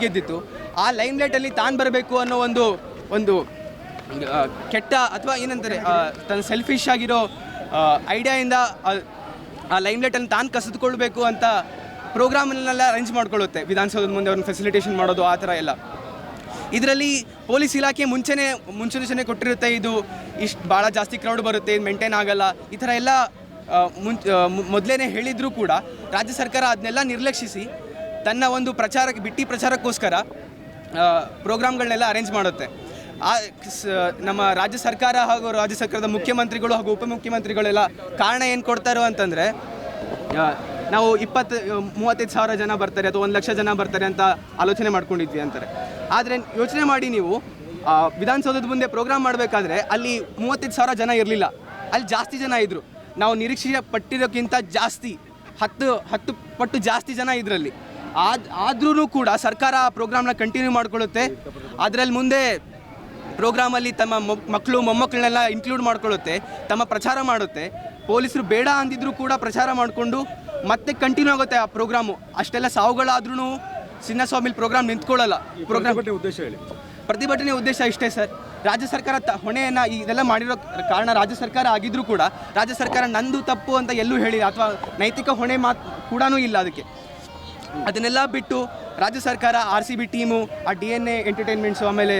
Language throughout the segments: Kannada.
ಗೆದ್ದಿತ್ತು. ಆ ಲೈಮ್ ಲೈಟಲ್ಲಿ ತಾನು ಬರಬೇಕು ಅನ್ನೋ ಒಂದು ಒಂದು ಕೆಟ್ಟ ಅಥವಾ ಏನಂತಾರೆ ತನ್ನ ಸೆಲ್ಫಿಶ್ ಆಗಿರೋ ಐಡಿಯಾಯಿಂದ ಆ ಲೈಮ್ ಲೈಟನ್ನು ತಾನು ಕಸಿದುಕೊಳ್ಬೇಕು ಅಂತ ಪ್ರೋಗ್ರಾಮನ್ನೆಲ್ಲ ಅರೇಂಜ್ ಮಾಡ್ಕೊಳ್ಳುತ್ತೆ. ವಿಧಾನಸೌಧದ ಮುಂದೆ ಅವ್ರನ್ನ ಫೆಸಿಲಿಟೇಷನ್ ಮಾಡೋದು, ಆ ಥರ ಎಲ್ಲ. ಇದರಲ್ಲಿ ಪೊಲೀಸ್ ಇಲಾಖೆ ಮುಂಚೆನೇ ಮುನ್ಸೂಚನೆ ಕೊಟ್ಟಿರುತ್ತೆ ಇದು. ಇಷ್ಟು ಭಾಳ ಜಾಸ್ತಿ ಕ್ರೌಡ್ ಬರುತ್ತೆ, ಇದು ಮೇಂಟೈನ್ ಆಗಲ್ಲ. ಈ ಥರ ಎಲ್ಲ ಮುಂಚೆ ಮೊದಲೇ ಹೇಳಿದರೂ ಕೂಡ ರಾಜ್ಯ ಸರ್ಕಾರ ಅದನ್ನೆಲ್ಲ ನಿರ್ಲಕ್ಷಿಸಿ ತನ್ನ ಒಂದು ಪ್ರಚಾರಕ್ಕೆ, ಬಿಟ್ಟಿ ಪ್ರಚಾರಕ್ಕೋಸ್ಕರ ಪ್ರೋಗ್ರಾಮ್ಗಳನ್ನೆಲ್ಲ ಅರೇಂಜ್ ಮಾಡುತ್ತೆ. ಆ ನಮ್ಮ ರಾಜ್ಯ ಸರ್ಕಾರ ಹಾಗೂ ರಾಜ್ಯ ಸರ್ಕಾರದ ಮುಖ್ಯಮಂತ್ರಿಗಳು ಹಾಗೂ ಉಪಮುಖ್ಯಮಂತ್ರಿಗಳೆಲ್ಲ ಕಾರಣ ಏನು ಕೊಡ್ತಾರೋ ಅಂತಂದರೆ ನಾವು ಇಪ್ಪತ್ತು, ಮೂವತ್ತೈದು ಸಾವಿರ ಜನ ಬರ್ತಾರೆ ಅಥವಾ ಒಂದು ಲಕ್ಷ ಜನ ಬರ್ತಾರೆ ಅಂತ ಆಲೋಚನೆ ಮಾಡ್ಕೊಂಡಿದ್ವಿ ಅಂತಾರೆ. ಆದರೆ ಯೋಚನೆ ಮಾಡಿ ನೀವು ವಿಧಾನಸೌಧದ ಮುಂದೆ ಪ್ರೋಗ್ರಾಮ್ ಮಾಡಬೇಕಾದ್ರೆ ಅಲ್ಲಿ ಮೂವತ್ತೈದು ಸಾವಿರ ಜನ ಇರಲಿಲ್ಲ. ಅಲ್ಲಿ ಜಾಸ್ತಿ ಜನ ಇದ್ದರು ನಾವು ನಿರೀಕ್ಷೆ ಪಟ್ಟಿರೋಕ್ಕಿಂತ ಜಾಸ್ತಿ, ಹತ್ತು ಹತ್ತು ಪಟ್ಟು ಜಾಸ್ತಿ ಜನ ಇದರಲ್ಲಿ. ಆದ್ ಆದ್ರೂ ಕೂಡ ಸರ್ಕಾರ ಆ ಪ್ರೋಗ್ರಾಮ್ನ ಕಂಟಿನ್ಯೂ ಮಾಡ್ಕೊಳ್ಳುತ್ತೆ. ಅದರಲ್ಲಿ ಮುಂದೆ ಪ್ರೋಗ್ರಾಮಲ್ಲಿ ತಮ್ಮ ಮೊಕ್- ಮಕ್ಕಳು ಮೊಮ್ಮಕ್ಕಳನ್ನೆಲ್ಲ ಇನ್ಕ್ಲೂಡ್ ಮಾಡ್ಕೊಳ್ಳುತ್ತೆ ತಮ್ಮ ಪ್ರಚಾರ ಮಾಡುತ್ತೆ. ಪೊಲೀಸರು ಬೇಡ ಅಂದಿದ್ರು ಕೂಡ ಪ್ರಚಾರ ಮಾಡಿಕೊಂಡು ಮತ್ತೆ ಕಂಟಿನ್ಯೂ ಆಗುತ್ತೆ ಆ ಪ್ರೋಗ್ರಾಮು. ಅಷ್ಟೆಲ್ಲ ಸಾವುಗಳಾದ್ರೂ ಚಿನ್ನಸ್ವಾಮಿಲ್ ಪ್ರೋಗ್ರಾಮ್ ನಿಂತ್ಕೊಳ್ಳಲ್ಲ. ಪ್ರೋಗ್ರಾಮ್ ಉದ್ದೇಶ ಹೇಳಿ. ಪ್ರತಿಭಟನೆ ಉದ್ದೇಶ ಇಷ್ಟೇ ಸರ್. ರಾಜ್ಯ ಸರ್ಕಾರ ತ ಹೊಣೆಯನ್ನು ಇದೆಲ್ಲ ಮಾಡಿರೋ ಕಾರಣ ರಾಜ್ಯ ಸರ್ಕಾರ ಆಗಿದ್ರೂ ಕೂಡ ರಾಜ್ಯ ಸರ್ಕಾರ ನಂದು ತಪ್ಪು ಅಂತ ಎಲ್ಲೂ ಹೇಳಿಲ್ಲ ಅಥವಾ ನೈತಿಕ ಹೊಣೆ ಮಾತು ಕೂಡ ಇಲ್ಲ ಅದಕ್ಕೆ. ಅದನ್ನೆಲ್ಲ ಬಿಟ್ಟು ರಾಜ್ಯ ಸರ್ಕಾರ ಆರ್ ಸಿ ಬಿ ಟೀಮು ಆ ಡಿ ಎನ್ ಎ ಎಂಟರ್ಟೈನ್ಮೆಂಟ್ಸು ಆಮೇಲೆ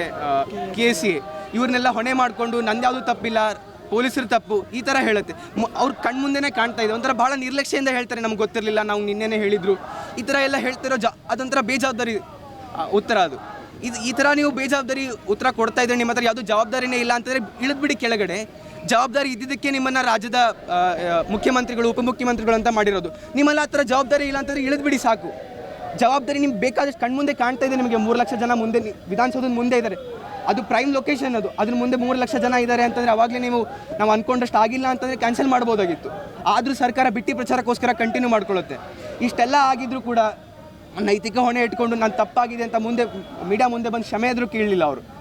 ಕೆ ಸಿ ಇವ್ರನ್ನೆಲ್ಲ ಹೊಣೆ ಮಾಡಿಕೊಂಡು ನಂದ್ಯಾವುದು ತಪ್ಪಿಲ್ಲ, ಪೊಲೀಸರು ತಪ್ಪು, ಈ ಥರ ಹೇಳುತ್ತೆ. ಅವ್ರ ಕಣ್ಮುಂದೆನೇ ಕಾಣ್ತಾ ಇದೆ. ಒಂಥರ ಭಾಳ ನಿರ್ಲಕ್ಷ್ಯದಿಂದ ಹೇಳ್ತಾರೆ, ನಮ್ಗೆ ಗೊತ್ತಿರಲಿಲ್ಲ, ನಾವು ನಿನ್ನೆನೇ ಹೇಳಿದ್ರು. ಈ ಥರ ಎಲ್ಲ ಹೇಳ್ತಿರೋ ಜ ಅದೊಂಥರ ಬೇಜವಾಬ್ದಾರಿ ಉತ್ತರ ಅದು. ಇದು ಈ ಥರ ನೀವು ಬೇಜವಾಬ್ದಾರಿ ಉತ್ತರ ಕೊಡ್ತಾ ಇದ್ರೆ ನಿಮ್ಮ ಹತ್ರ ಯಾವುದು ಜವಾಬ್ದಾರಿನೇ ಇಲ್ಲ ಅಂತಂದರೆ ಇಳಿದ್ಬಿಡಿ ಕೆಳಗಡೆ. ಜವಾಬ್ದಾರಿ ಇದ್ದಿದ್ದಕ್ಕೆ ನಿಮ್ಮನ್ನು ರಾಜ್ಯದ ಮುಖ್ಯಮಂತ್ರಿಗಳು, ಉಪಮುಖ್ಯಮಂತ್ರಿಗಳು ಅಂತ ಮಾಡಿರೋದು. ನಿಮ್ಮಲ್ಲಿ ಆ ಥರ ಜವಾಬ್ದಾರಿ ಇಲ್ಲ ಅಂತಂದರೆ ಇಳಿದ್ಬಿಡಿ ಸಾಕು. ಜವಾಬ್ದಾರಿ ನಿಮ್ಗೆ ಬೇಕಾದಷ್ಟು ಕಣ್ಮುಂದೆ ಕಾಣ್ತಾ ಇದೆ ನಿಮಗೆ. ಮೂರು ಲಕ್ಷ ಜನ ಮುಂದೆ ವಿಧಾನಸೌಧದ ಮುಂದೆ ಇದ್ದಾರೆ ಅದು ಪ್ರೈಮ್ ಲೊಕೇಶನ್ ಅದು. ಅದ್ರ ಮುಂದೆ ಮೂರು ಲಕ್ಷ ಜನ ಇದ್ದಾರೆ ಅಂತಂದರೆ ಅವಾಗಲೇ ನೀವು, ನಾವು ಅಂದ್ಕೊಂಡಷ್ಟು ಆಗಿಲ್ಲ ಅಂತಂದರೆ ಕ್ಯಾನ್ಸಲ್ ಮಾಡ್ಬೋದಾಗಿತ್ತು. ಆದರೂ ಸರ್ಕಾರ ಬಿಟ್ಟಿ ಪ್ರಚಾರಕ್ಕೋಸ್ಕರ ಕಂಟಿನ್ಯೂ ಮಾಡ್ಕೊಳ್ಳುತ್ತೆ ಇಷ್ಟೆಲ್ಲ ಆಗಿದ್ರೂ ಕೂಡ ನೈತಿಕ ಹೊಣೆ ಇಟ್ಕೊಂಡು ನಾನು ತಪ್ಪಾಗಿದೆ ಅಂತ ಮುಂದೆ ಮೀಡಿಯಾ ಮುಂದೆ ಬಂದು ಕ್ಷಮೆ ಎದುರು ಕೇಳಲಿಲ್ಲ ಅವರು.